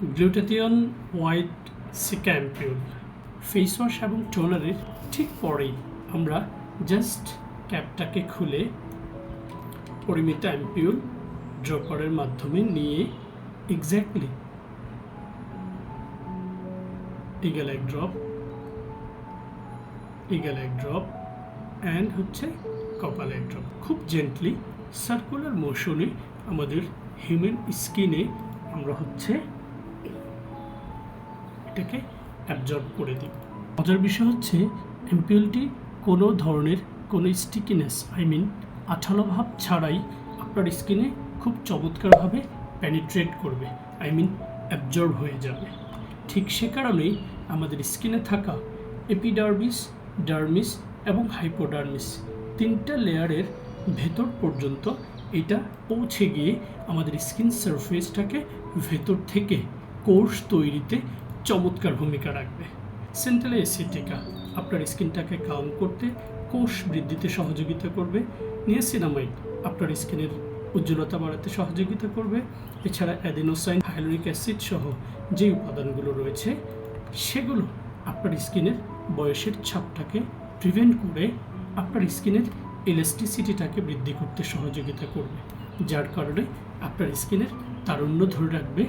Glutathione, white cica ampoule face wash এবং টোনারের ঠিক পরেই আমরা জাস্ট ক্যাপটাকে খুলে পরিমিত অ্যাম্পিউল ড্রপারের মাধ্যমে নিয়ে এক্স্যাক্টলি ইগেল এক ড্রপ ইগেল এক ড্রপ অ্যান্ড হচ্ছে কপাল এক ড্রপ। খুব জেন্টলি সার্কুলার মোশনে আমাদের হিউম্যান স্কিনে আমরা হচ্ছে এটাকে অ্যাবজর্ব করে দিই। মজার বিষয় হচ্ছে এমপিএলটি কোনো ধরনের কোনো স্টিকিনেস আই মিন আঠালো ভাব ছাড়াই আপনার স্কিনে খুব চমৎকারভাবে প্যানিট্রেট করবে আই মিন অ্যাবজর্ব হয়ে যাবে। ঠিক সে কারণেই আমাদের স্কিনে থাকা এপিডার্মিস ডার্মিস এবং হাইপোডার্মিস তিনটা লেয়ারের ভেতর পর্যন্ত এটা পৌঁছে গিয়ে আমাদের স্কিন সারফেসটাকে ভেতর থেকে কোর্স তৈরিতে চমৎকার ভূমিকা রাখবে। সেন্ট্রাল এসিটিকা আপনার স্কিনটাকে কাম করতে, কোষ বৃদ্ধিতে সহযোগিতা করবে। নিয়াসিনামাইড আপনার স্কিনের উজ্জ্বলতা বাড়াতে সহযোগিতা করবে। এছাড়া অ্যাডিনোসাইন হাইলোরিক অ্যাসিড সহ যে উপাদানগুলো রয়েছে, সেগুলো আপনার স্কিনের বয়সের ছাপটাকে প্রিভেন্ট করে আপনার স্কিনের ইলাস্টিসিটিটাকে বৃদ্ধি করতে সহযোগিতা করবে। যার কারণে আপনার স্কিনের তারুণ্য ধরে রাখবে।